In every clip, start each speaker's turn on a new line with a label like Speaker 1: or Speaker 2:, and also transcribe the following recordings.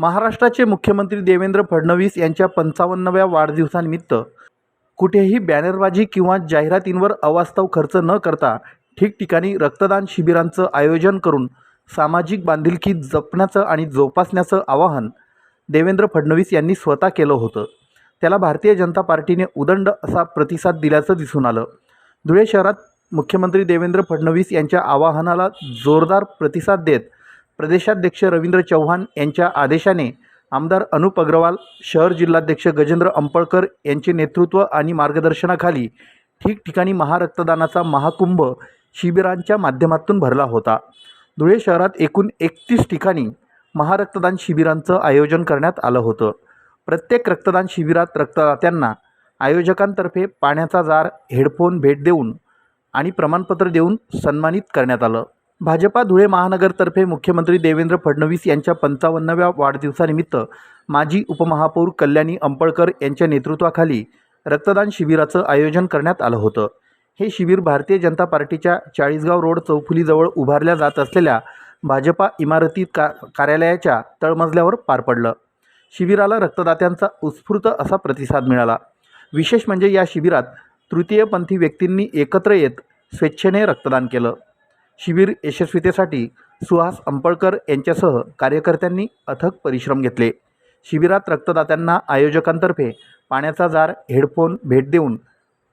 Speaker 1: महाराष्ट्राचे मुख्यमंत्री देवेंद्र फडणवीस यांच्या पंचावन्नव्या वाढदिवसानिमित्त कुठेही बॅनरबाजी किंवा जाहिरातींवर अवास्तव खर्च न करता ठिकठिकाणी रक्तदान शिबिरांचं आयोजन करून सामाजिक बांधिलकी जपण्याचं आणि जोपासण्याचं आवाहन देवेंद्र फडणवीस यांनी स्वतः केलं होतं. त्याला भारतीय जनता पार्टीने उदंड असा प्रतिसाद दिल्याचं दिसून आलं. धुळे शहरात मुख्यमंत्री देवेंद्र फडणवीस यांच्या आवाहनाला जोरदार प्रतिसाद देत प्रदेशाध्यक्ष रवींद्र चव्हाण यांच्या आदेशाने आमदार अनुप अग्रवाल शहर जिल्हाध्यक्ष गजेंद्र अंपळकर यांचे नेतृत्व आणि मार्गदर्शनाखाली ठिकठिकाणी महारक्तदानाचा महाकुंभ शिबिरांच्या माध्यमातून भरला होता. धुळे शहरात एकूण एकतीस ठिकाणी महारक्तदान शिबिरांचं आयोजन करण्यात आलं होतं. प्रत्येक रक्तदान शिबिरात रक्तदात्यांना आयोजकांतर्फे पाण्याचा जार हेडफोन भेट देऊन आणि प्रमाणपत्र देऊन सन्मानित करण्यात आलं. भाजपा धुळे महानगरतर्फे मुख्यमंत्री देवेंद्र फडणवीस यांच्या पंचावन्नव्या वाढदिवसानिमित्त माजी उपमहापौर कल्याणी अंपळकर यांच्या नेतृत्वाखाली रक्तदान शिबिराचं आयोजन करण्यात आलं होतं. हे शिबिर भारतीय जनता पार्टीच्या चाळीसगाव रोड चौफुलीजवळ उभारल्या जात असलेल्या भाजपा इमारती का कार्यालयाच्या तळमजल्यावर पार पडलं. शिबिराला रक्तदात्यांचा उत्स्फूर्त असा प्रतिसाद मिळाला. विशेष म्हणजे या शिबिरात तृतीयपंथी व्यक्तींनी एकत्र येत स्वेच्छेने रक्तदान केलं. शिबिर यशस्वीतेसाठी सुहास अंपळकर यांच्यासह कार्यकर्त्यांनी अथक परिश्रम घेतले. शिबिरात रक्तदात्यांना आयोजकांतर्फे पाण्याचा जार हेडफोन भेट देऊन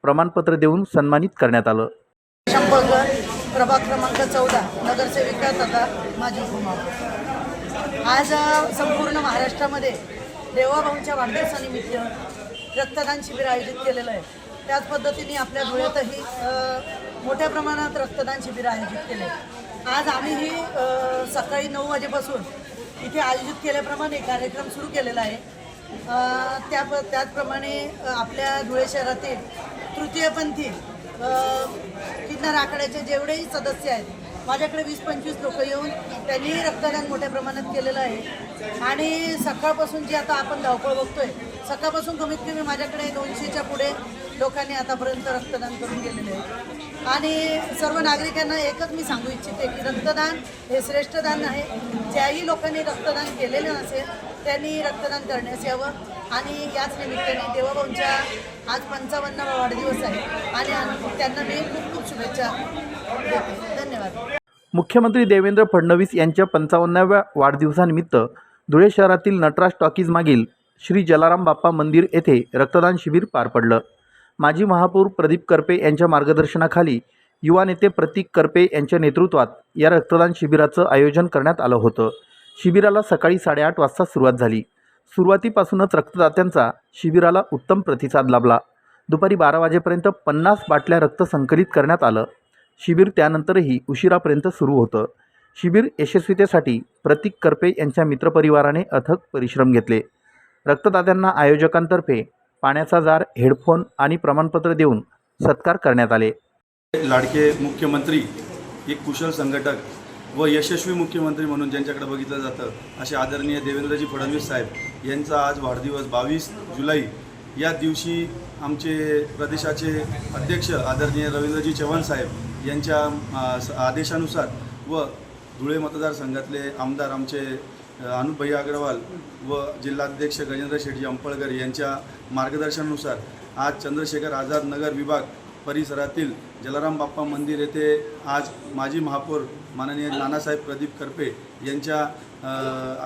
Speaker 1: प्रमाणपत्र देऊन सन्मानित करण्यात आलं.
Speaker 2: प्रभाग क्रमांक चौदा नगरसेविका तथा माझी आज संपूर्ण महाराष्ट्रामध्ये देवाभाऊंच्या वाढदिवसानिमित्त रक्तदान शिबिर आयोजित केलेलं आहे. त्याच पद्धतीने आपल्या धुळ्यातही मोठ्या प्रमाणात रक्तदान शिबिर आयोजित केले. आज आम्हीही सकाळी नऊ वाजेपासून इथे आयोजित केल्याप्रमाणे कार्यक्रम सुरू केलेला आहे. त्या त्याचप्रमाणे आपल्या धुळे शहरातील तृतीयपंथी किन्नर आखाड्याचे जेवढेही सदस्य आहेत माझ्याकडे वीस पंचवीस लोक येऊन त्यांनीही रक्तदान मोठ्या प्रमाणात केलेलं आहे. आणि सकाळपासून जी आता आपण धावपळ बघतोय सकाळपासून कमीत कमी माझ्याकडे दोनशेच्या पुढे लोकांनी आतापर्यंत रक्तदान करून गेलेले आहे आणि सर्व नागरिकांना एकच मी सांगू इच्छिते की रक्तदान हे श्रेष्ठ दान आहे. ज्याही लोकांनी रक्तदान केलेलं नसेल त्यांनी रक्तदान करण्यास यावं. आणि याच निमित्ताने देवाभाऊंच्या आज पंचावन्नावा वाढदिवस आहे. आणि त्यांना मी खूप खूप शुभेच्छा देते. धन्यवाद.
Speaker 1: मुख्यमंत्री देवेंद्र फडणवीस यांच्या पंचावन्नाव्या वाढदिवसानिमित्त धुळे शहरातील नटराज टॉकीज मागील श्री जलाराम बाप्पा मंदिर येथे रक्तदान शिबिर पार पडलं. माजी महापौर प्रदीप करपे यांच्या मार्गदर्शनाखाली युवा नेते प्रतीक करपे यांच्या नेतृत्वात या रक्तदान शिबिराचं आयोजन करण्यात आलं होतं. शिबिराला सकाळी साडेआठ वाजता सुरुवात झाली. सुरुवातीपासूनच रक्तदात्यांचा शिबिराला उत्तम प्रतिसाद लाभला. दुपारी बारा वाजेपर्यंत पन्नास बाटल्या रक्त संकलित करण्यात आलं. शिबिर त्यानंतरही उशिरापर्यंत सुरू होतं. शिबिर यशस्वीतेसाठी प्रतीक करपे यांच्या मित्रपरिवाराने अथक परिश्रम घेतले. रक्तदात्यांना आयोजकांतर्फे पाण्याचा जार हेडफोन आणि प्रमाणपत्र देऊन सत्कार करण्यात आले.
Speaker 3: लाडके मुख्यमंत्री एक कुशल संघटक व यशस्वी मुख्यमंत्री म्हणून ज्यांच्याकडे बघितलं जातं असे आदरणीय देवेंद्रजी फडणवीस साहेब यांचा आज वाढदिवस बावीस जुलै या दिवशी आमचे प्रदेशाचे अध्यक्ष आदरणीय रवींद्रजी चव्हाण साहेब यांच्या आदेशानुसार व धुळे मतदारसंघातले आमदार आमचे अ, अग्रवाल व जिल्हाध्यक्ष गजेंद्र शेठजी अंपळकर यांच्या मार्गदर्शनानुसार आज चंद्रशेखर आझाद नगर विभाग परिसरातील जलाराम बाप्पा मंदिर येथे आज माजी महापौर माननीय नानासाहेब प्रदीप करपे यांच्या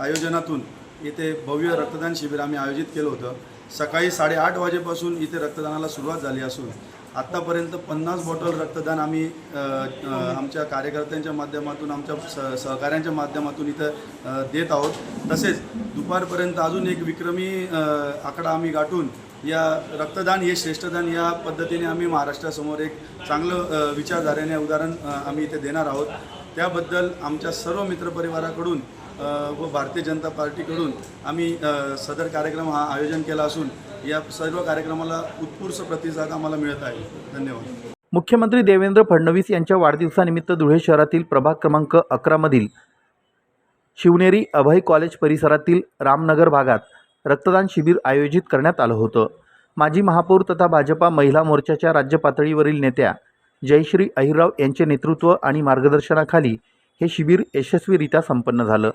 Speaker 3: आयोजनातून इथे भव्य रक्तदान शिबिर आम्ही आयोजित केलं होतं. सकाळी साडेआठ वाजेपासून इथे रक्तदानाला सुरुवात झाली असून आत्तापर्यंत पन्नास बॉटल रक्तदान आम्ही आमच्या कार्यकर्त्यांच्या माध्यमातून आमच्या स सहकाऱ्यांच्या माध्यमातून इथं देत आहोत. तसेच दुपारपर्यंत अजून एक विक्रमी आकडा आम्ही गाठून या रक्तदान हे श्रेष्ठदान या पद्धतीने आम्ही महाराष्ट्रासमोर एक चांगलं विचारधारेने उदाहरण आम्ही इथे देणार आहोत. त्याबद्दल आमच्या सर्व मित्रपरिवाराकडून व भारतीय जनता पार्टीकडून आम्ही सदर कार्यक्रम हा आयोजन केला असून या सर्व कार्यक्रमाला उत्स्फूर्त प्रतिसाद आम्हाला मिळत आहे. धन्यवाद.
Speaker 1: मुख्यमंत्री देवेंद्र फडणवीस यांच्या वाढदिवसानिमित्त धुळे शहरातील प्रभाग क्रमांक अकरामधील शिवनेरी अभय कॉलेज परिसरातील रामनगर भागात रक्तदान शिबिर आयोजित करण्यात आलं होतं. माजी महापौर तथा भाजपा महिला मोर्चाच्या राज्य पातळीवरील नेत्या जयश्री अहिरराव यांचे नेतृत्व आणि मार्गदर्शनाखाली हे शिबिर यशस्वीरित्या संपन्न झालं.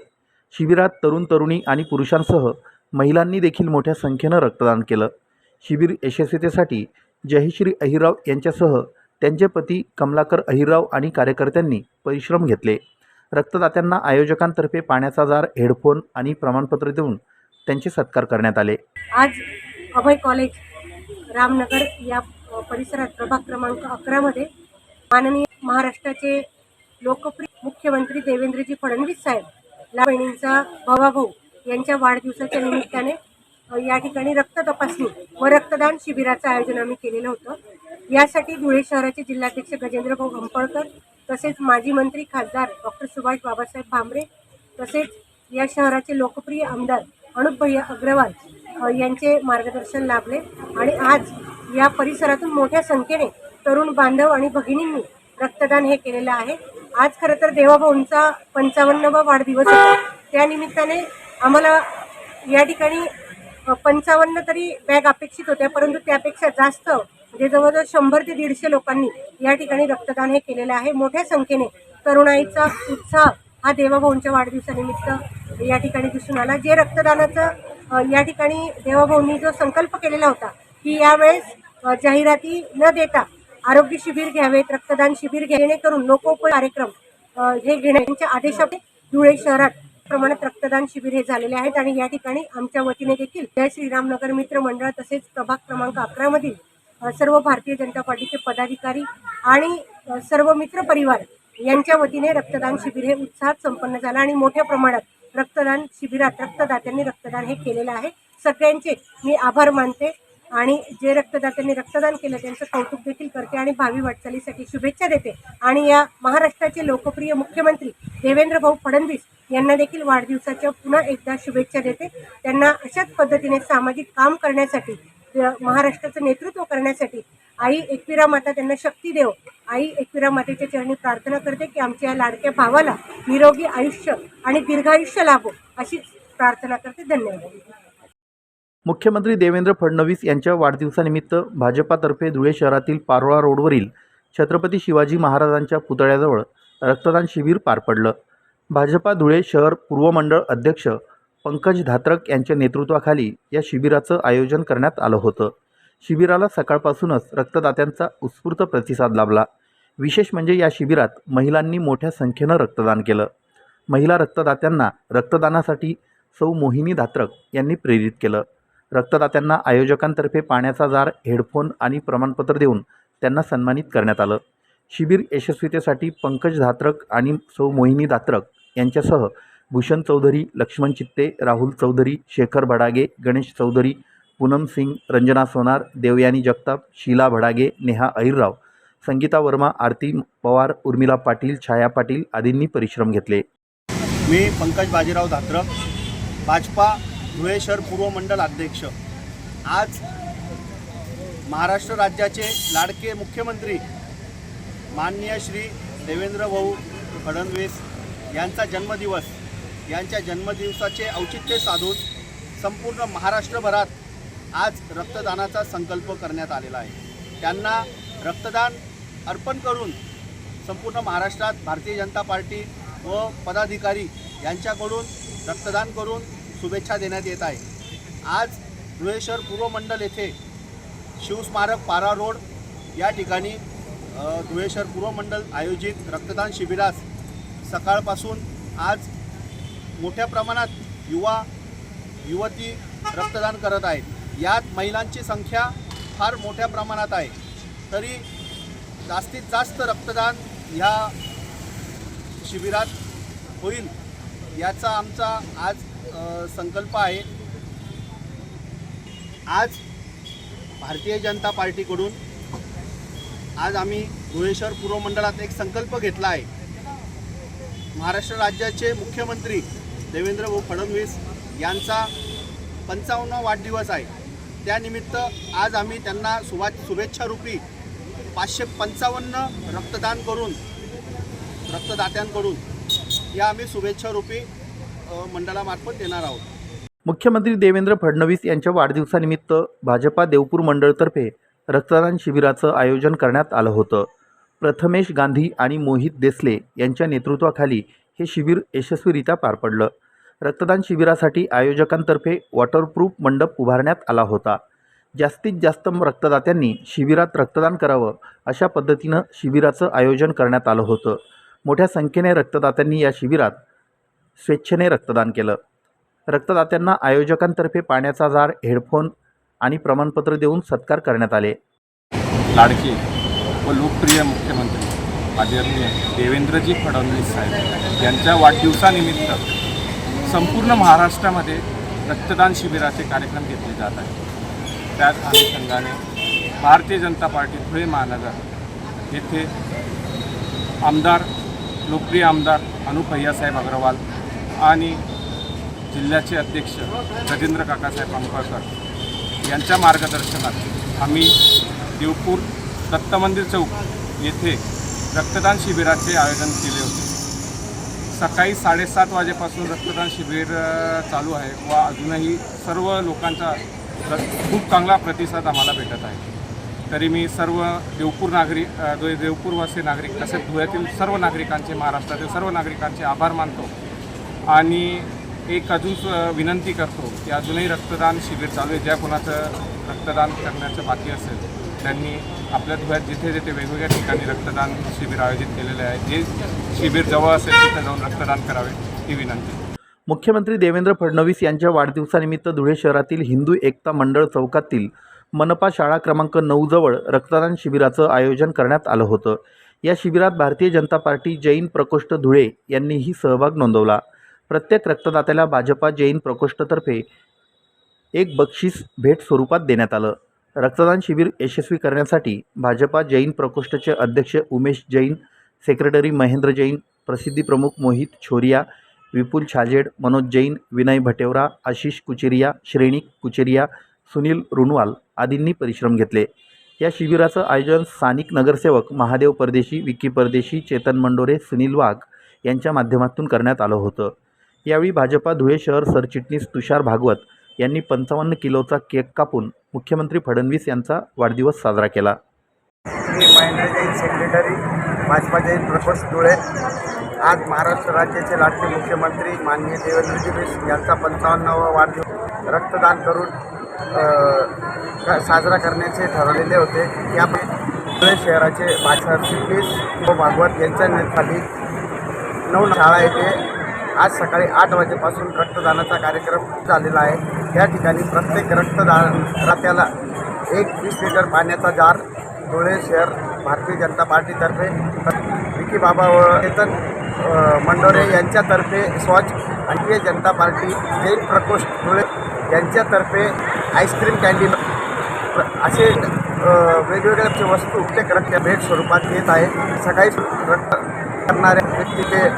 Speaker 1: शिबिरात तरुण तरुणी आणि पुरुषांसह महिलांनी देखील मोठ्या संख्येनं रक्तदान केलं. शिबिर यशस्वीतेसाठी जयश्री अहिराव यांच्यासह त्यांचे पती कमलाकर अहिराव आणि कार्यकर्त्यांनी परिश्रम घेतले. रक्तदात्यांना आयोजकांतर्फे पाण्याचा जार हेडफोन आणि प्रमाणपत्र देऊन त्यांचे सत्कार करण्यात आले.
Speaker 4: आज अभय कॉलेज रामनगर या परिसरात प्रभाग क्रमांक अकरामध्ये माननीय महाराष्ट्राचे लोकप्रिय मुख्यमंत्री देवेंद्रजी फडणवीस साहेब बहिणींचा भावाभाऊ यांच्या वाढदिवसाच्या निमित्ताने या ठिकाणी रक्त तपासणी व रक्तदान शिबिराचं आयोजन आम्ही केलेलं होतं. यासाठी धुळे शहराचे जिल्हाध्यक्ष गजेंद्रभाऊ हंपळकर तसेच माजी मंत्री खासदार डॉक्टर सुभाष बाबासाहेब भांबरे तसेच या शहराचे लोकप्रिय आमदार अनुप भैया अग्रवाल यांचे मार्गदर्शन लाभले. आणि आज या परिसरातून मोठ्या संख्येने तरुण बांधव आणि भगिनींनी रक्तदान हे केलेलं आहे. आज खरं तर देवाभाऊंचा पंचावन्नवा वाढदिवस होता. त्या निमित्ताने आम्हाला या ठिकाणी पंचावन्न तरी बॅग अपेक्षित होत्या परंतु त्यापेक्षा जास्त म्हणजे जवळजवळ शंभर ते दीडशे लोकांनी या ठिकाणी रक्तदान हे केलेलं आहे. मोठ्या संख्येने तरुणाईचा उत्साह हा देवाभाऊंच्या वाढदिवसानिमित्त या ठिकाणी दिसून आला. जे रक्तदानाचं या ठिकाणी देवाभाऊंनी जो संकल्प केलेला होता की यावेळेस जाहिराती न देता आरोग्य शिबिर घ्यावेत रक्तदान शिबिर घेणे करून लोकोपयोग कार्यक्रम हे घेण्याच्या आदेशाने धुळे शहरात प्रमाणात रक्तदान शिबिर हे झालेले आहेत आणि या ठिकाणी आमच्या वतीने देखील जय श्रीरामनगर मित्र मंडळ तसेच प्रभाग क्रमांक अकरा मधील सर्व भारतीय जनता पार्टीचे पदाधिकारी आणि सर्व मित्र परिवार यांच्या वतीने रक्तदान शिबिर हे उत्साहात संपन्न झालं आणि मोठ्या प्रमाणात रक्तदान शिबिरात रक्तदात्यांनी रक्तदान हे केलेलं आहे. सगळ्यांचे मी आभार मानते आणि जे रक्तदात्यांनी रक्तदान केलं त्यांचं कौतुक देखील करते आणि भावी वाटचालीसाठी शुभेच्छा देते. आणि या महाराष्ट्राचे लोकप्रिय मुख्यमंत्री देवेंद्र भाऊ फडणवीस यांना देखील वाढदिवसाच्या पुन्हा एकदा शुभेच्छा देते. त्यांना अशाच पद्धतीने सामाजिक काम करण्यासाठी महाराष्ट्राचं नेतृत्व करण्यासाठी आई एकविरा माता त्यांना शक्ती देव. आई एकविरा मातेच्या चरणी प्रार्थना करते की आमच्या या लाडक्या भावाला निरोगी आयुष्य आणि दीर्घायुष्य लाभो अशीच प्रार्थना करते. धन्यवाद.
Speaker 1: मुख्यमंत्री देवेंद्र फडणवीस यांच्या वाढदिवसानिमित्त भाजपातर्फे धुळे शहरातील पारोळा रोडवरील छत्रपती शिवाजी महाराजांच्या पुतळ्याजवळ रक्तदान शिबिर पार पडलं. भाजपा धुळे शहर पूर्व मंडळ अध्यक्ष पंकज धात्रक यांच्या नेतृत्वाखाली या शिबिराचं आयोजन करण्यात आलं होतं. शिबिराला सकाळपासूनच रक्तदात्यांचा उत्स्फूर्त प्रतिसाद लाभला. विशेष म्हणजे या शिबिरात महिलांनी मोठ्या संख्येनं रक्तदान केलं. महिला रक्तदात्यांना रक्तदानासाठी सौ मोहिनी धात्रक यांनी प्रेरित केलं. रक्तदात्यांना आयोजकांतर्फे पाण्याचा जार हेडफोन आणि प्रमाणपत्र देऊन त्यांना सन्मानित करण्यात आलं. शिबिर यशस्वीतेसाठी पंकज धात्रक आणि सौ मोहिनी धात्रक यांच्यासह भूषण चौधरी लक्ष्मण चित्ते राहुल चौधरी शेखर भडागे गणेश चौधरी पूनम सिंग रंजना सोनार देवयानी जगताप शीला भडागे नेहा अहिरराव संगीता वर्मा आरती पवार उर्मिला पाटील छाया पाटील आदींनी परिश्रम घेतले.
Speaker 5: मी पंकज बाजीराव धात्रक भाजपा धुळे शहर पूर्व मंडल अध्यक्ष. आज महाराष्ट्र राज्याचे लाडके मुख्यमंत्री माननीय श्री देवेंद्र भाऊ फडणवीस यांचा जन्मदिवस यांच्या जन्मदिवसाचे औचित्य साधून संपूर्ण महाराष्ट्रभरात आज रक्तदानाचा संकल्प करण्यात आलेला आहे. त्यांना रक्तदान अर्पण करून संपूर्ण महाराष्ट्रात भारतीय जनता पार्टी व पदाधिकारी यांच्याकडून रक्तदान करून शुभेच्छा देण्यात येत आहे. आज धुळे शहर पूर्व मंडल येथे शिवस्मारक पारा रोड या ठिकाणी अ, धुळे शहर पूर्व मंडल आयोजित रक्तदान शिबिरास सकाळपासून आज मोठ्या प्रमाणात युवा युवती रक्तदान करत आहेत. यात महिलांची संख्या फार मोठ्या प्रमाणात आहे. तरी जास्तीत जास्त रक्तदान ह्या शिबिरात होईल याचा आमचा आज संकल्प आहे. आज भारतीय जनता पार्टीकडून आज आम्ही धुळे पूर्वमंडळात पूर्व मंडळात एक संकल्प घेतला आहे. महाराष्ट्र राज्याचे मुख्यमंत्री देवेंद्र भाऊ फडणवीस यांचा पंचावन्न वाढदिवस आहे. त्यानिमित्त आज आम्ही त्यांना शुभा शुभेच्छारूपी पाचशे पंचावन्न रक्तदान करून रक्तदात्यांकडून या आम्ही शुभेच्छारूपी मंडळामार्फत देणार आहोत.
Speaker 1: मुख्यमंत्री देवेंद्र फडणवीस यांच्या वाढदिवसानिमित्त भाजपा देवपूर मंडळतर्फे रक्तदान शिबिराचं आयोजन करण्यात आलं होतं. प्रथमेश गांधी आणि मोहित देसले यांच्या नेतृत्वाखाली हे शिबिर यशस्वीरित्या पार पडलं. रक्तदान शिबिरासाठी आयोजकांतर्फे वॉटरप्रूफ मंडप उभारण्यात आला होता. जास्तीत जास्त रक्तदात्यांनी शिबिरात रक्तदान करावं अशा पद्धतीनं शिबिराचं आयोजन करण्यात आलं होतं. मोठ्या संख्येने रक्तदात्यांनी या शिबिरात स्वेच्छेने रक्तदान केलं. रक्तदात्यांना आयोजकांतर्फे पाण्याचा जार हेडफोन आणि प्रमाणपत्र देऊन सत्कार करण्यात आले.
Speaker 6: लाडके व लोकप्रिय मुख्यमंत्री आदरणीय देवेंद्रजी फडणवीस साहेब यांच्या वाढदिवसानिमित्त संपूर्ण महाराष्ट्रामध्ये रक्तदान शिबिराचे कार्यक्रम घेतले जात आहेत. त्याच अनुषंगाने भारतीय जनता पार्टी धुळे महानगर येथे आमदार लोकप्रिय आमदार अनुप भैयासाहेब अग्रवाल आणि जिल्ह्याचे अध्यक्ष गजेंद्र काकासाहेब अंकळकर यांच्या मार्गदर्शनात आम्ही देवपूर दत्त मंदिर चौक येथे रक्तदान शिबिराचे आयोजन केले होते. सकाळी साडेसात वाजेपासून रक्तदान शिबिर चालू आहे व अजूनही सर्व लोकांचा खूप चांगला प्रतिसाद आम्हाला भेटत आहे. तरी मी सर्व देवपूर नागरिक देवपूरवासी नागरिक तसेच धुळ्यातील सर्व नागरिकांचे महाराष्ट्रातील सर्व नागरिकांचे आभार मानतो आणि एक अजून स- विनंती करतो की अजूनही रक्तदान शिबिर चालू आहे. ज्या कोणाचं रक्तदान करण्याचं बाकी असेल त्यांनी आपल्या धुळ्यात जिथे जिथे वेगवेगळ्या ठिकाणी रक्तदान शिबिर आयोजित केलेले आहे जे शिबिर जवळ असेल तिथे जाऊन रक्तदान करावे ही विनंती.
Speaker 1: मुख्यमंत्री देवेंद्र फडणवीस यांच्या वाढदिवसानिमित्त धुळे शहरातील हिंदू एकता मंडळ चौकातील मनपा शाळा क्रमांक नऊजवळ रक्तदान शिबिराचं आयोजन करण्यात आलं होतं. या शिबिरात भारतीय जनता पार्टी जैन प्रकोष्ठ धुळे यांनीही सहभाग नोंदवला. प्रत्येक रक्तदात्याला भाजपा जैन प्रकोष्ठतर्फे एक बक्षीस भेट स्वरूपात देण्यात आलं. रक्तदान शिबिर यशस्वी करण्यासाठी भाजपा जैन प्रकोष्ठचे अध्यक्ष उमेश जैन सेक्रेटरी महेंद्र जैन प्रसिद्धी प्रमुख मोहित छोरिया विपुल छाजेड मनोज जैन विनय भटेवरा आशिष कुचेरिया श्रेणी कुचेरिया सुनील रुणवाल आदींनी परिश्रम घेतले. या शिबिराचं आयोजन स्थानिक नगरसेवक महादेव परदेशी विक्की परदेशी चेतन मंडोरे सुनील वाघ यांच्या माध्यमातून करण्यात आलं होतं. यावेळी भाजपा धुळे शहर सरचिटणीस तुषार भागवत यांनी पंचावन्न किलोचा केक कापून मुख्यमंत्री फडणवीस यांचा वाढदिवस साजरा केला.
Speaker 7: मी महेंद्र जैन सेक्रेटरी भाजपा जैन प्रकोष्ठ धुळे आज महाराष्ट्र राज्याचे लाडके मुख्यमंत्री माननीय देवेंद्रजी फडणवीस यांचा पंचावन्नावा वाढदिवस रक्तदान करून साजरा करण्याचे ठरवलेले होते. यापैकी धुळे शहराचे भाजप चिटणीस व भागवत यांच्या नेतृत्वाखाली नऊ शाळा येथे आज सकाळी आठ वाजेपासून रक्तदानाचा कार्यक्रम झालेला आहे. त्या ठिकाणी प्रत्येक रक्तदान रात्याला एक वीस लिटर पाण्याचा जार धुळे शहर भारतीय जनता पार्टीतर्फे विकी बाबा व चेतन मंडोरे यांच्यातर्फे स्वच्छ भारतीय जनता पार्टी जैन प्रकोष्ठ धुळे यांच्यातर्फे आईस्क्रीम कॅन्टीन असे वेगवेगळ्या वस्तू प्रत्येक रक्त भेट स्वरूपात येत आहे सकाळी रक्त करणाऱ्या व्यक्तीचे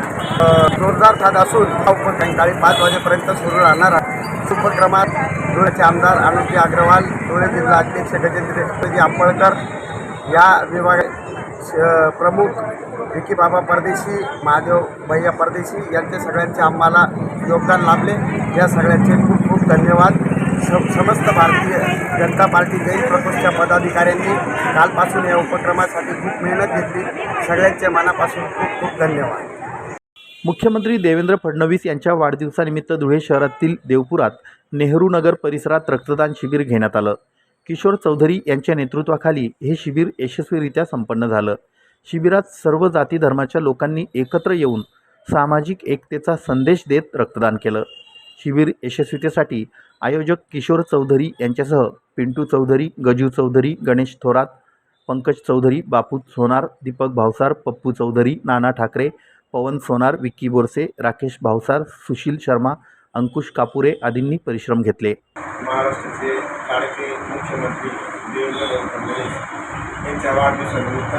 Speaker 7: जोरदार साथ असून हा उपक्रम सायंकाळी पाच वाजेपर्यंत सुरू राहणार आहे. उपक्रमात धुळ्याचे आमदार आनंदजी अग्रवाल धुळे जिल्हा अध्यक्ष गजेंद्रजी आंबळकर या विभाग श- प्रमुख विकी बाबा परदेशी महादेव भैया परदेशी यांचे सगळ्यांचे आम्हाला योगदान लाभले. या सगळ्यांचे खूप खूप धन्यवाद. स समस्त भारतीय जनता पार्टी जैन प्रकोष्ठच्या पदाधिकाऱ्यांनी कालपासून या उपक्रमासाठी खूप मेहनत घेतली. सगळ्यांच्या मनापासून खूप खूप धन्यवाद.
Speaker 1: मुख्यमंत्री देवेंद्र फडणवीस यांच्या वाढदिवसानिमित्त धुळे शहरातील देवपुरात नेहरू नगर परिसरात रक्तदान शिबिर घेण्यात आलं. किशोर चौधरी यांच्या नेतृत्वाखाली हे शिबिर यशस्वीरित्या संपन्न झालं. शिबिरात सर्व जाती धर्माच्या लोकांनी एकत्र येऊन सामाजिक एकतेचा संदेश देत रक्तदान केलं. शिबिर यशस्वीतेसाठी आयोजक किशोर चौधरी यांच्यासह पिंटू चौधरी गजू चौधरी गणेश थोरात पंकज चौधरी बापू सोनार दीपक भावसार पप्पू चौधरी नाना ठाकरे पवन सोनार विक्की बोरसे राकेश भावसार सुशील शर्मा अंकुश कापुरे आदींनी परिश्रम घेतले.
Speaker 8: महाराष्ट्राचे लाडके मुख्यमंत्री देवेंद्र फडणवीस यांच्या वाढदिवसानिमित्त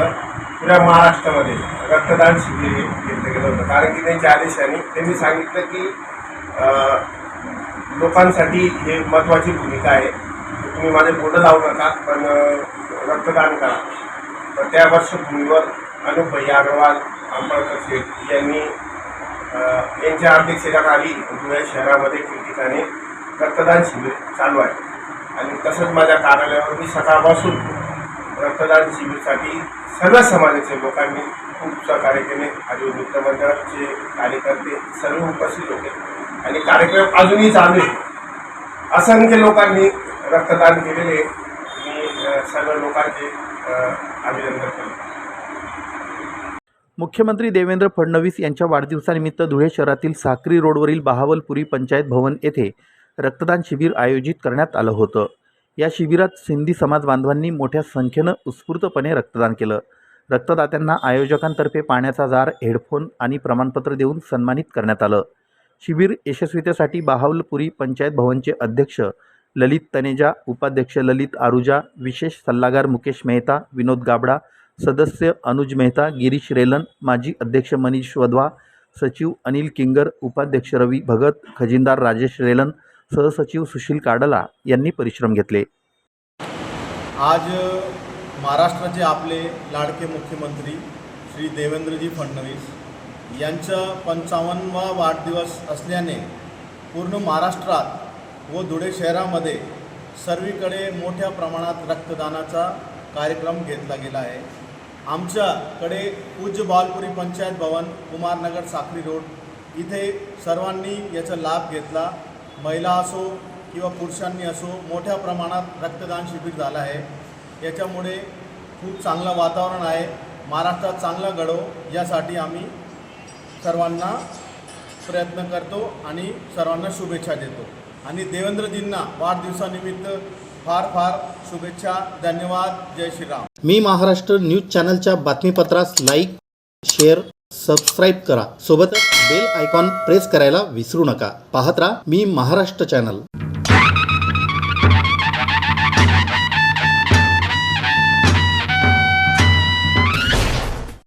Speaker 8: पुऱ्या महाराष्ट्रामध्ये रक्तदान शिबिर घेतलं गेलं होतं. कारण की त्यांच्या आदेशाने त्यांनी सांगितलं की लोकांसाठी हे महत्त्वाची भूमिका आहे. तुम्ही माझे बोटं लावू नका पण रक्तदान करा. तर त्या पार्श्वभूमीवर अनुप भैया अग्रवाल आंबळकर शेठ यांनी यांच्या यांच्या अध्यक्षतेखाली धुळे शहरामध्ये ठिकठिकाणी रक्तदान शिबिर चालू आहे. आणि तसंच माझ्या कार्यालयावर मी सकाळपासून रक्तदान शिबिरसाठी सर्व समाजाचे लोकांनी खूप सहकार्य केले. आणि मित्रमंडळाचे कार्यकर्ते सर्व उपस्थित होते. आणि कार्यक्रम अजूनही चालू आहे. असंख्य लोकांनी रक्तदान केलेले मी सर्व लोकांचे अभिनंदन करतो.
Speaker 1: मुख्यमंत्री देवेंद्र फडणवीस यांच्या वाढदिवसानिमित्त धुळे शहरातील साक्री रोडवरील बहावलपुरी पंचायत भवन येथे रक्तदान शिबिर आयोजित करण्यात आलं होतं. या शिबिरात सिंधी समाज बांधवांनी मोठ्या संख्येनं उत्स्फूर्तपणे रक्तदान केलं. रक्तदात्यांना आयोजकांतर्फे पाण्याचा जार हेडफोन आणि प्रमाणपत्र देऊन सन्मानित करण्यात आलं. शिबिर यशस्वीतेसाठी बाहावलपुरी पंचायत भवनचे अध्यक्ष ललित तनेजा उपाध्यक्ष ललित आरुजा विशेष सल्लागार मुकेश मेहता विनोद गाबडा सदस्य अनुज मेहता गिरीश रेलन माजी अध्यक्ष मनीष वधवा सचिव अनिल किंगर उपाध्यक्ष रवी भगत खजिनदार राजेश रेलन सहसचिव सुशील काडला यांनी परिश्रम घेतले.
Speaker 5: आज महाराष्ट्राचे आपले लाडके मुख्यमंत्री श्री देवेंद्रजी फडणवीस यांचा पंचावन्नवा वाढदिवस असल्याने पूर्ण महाराष्ट्रात व धुळे शहरामध्ये सर्वीकडे मोठ्या प्रमाणात रक्तदानाचा कार्यक्रम घेतला गेला आहे. आमच्याकडे पूज्य बालपुरी पंचायत भवन कुमारनगर साखरी रोड इथे सर्वांनी याचा लाभ घेतला. महिला असो किंवा पुरुषांनी असो मोठ्या प्रमाणात रक्तदान शिबिर झालं आहे. याच्यामुळे खूप चांगलं वातावरण आहे. महाराष्ट्रात चांगला घडो यासाठी आम्ही सर्वांना प्रयत्न करतो आणि सर्वांना शुभेच्छा देतो. आणि देवेंद्रजींना वाढदिवसानिमित्त फार फार शुभेच्छा धन्यवाद जय श्रीराम.
Speaker 1: मी महाराष्ट्र न्यूज चॅनलच्या बातमीपत्रास लाईक शेअर सबस्क्राईब करा. सोबतच बेल आयकॉन प्रेस करायला विसरू नका. पाहत राहा मी महाराष्ट्र चॅनल.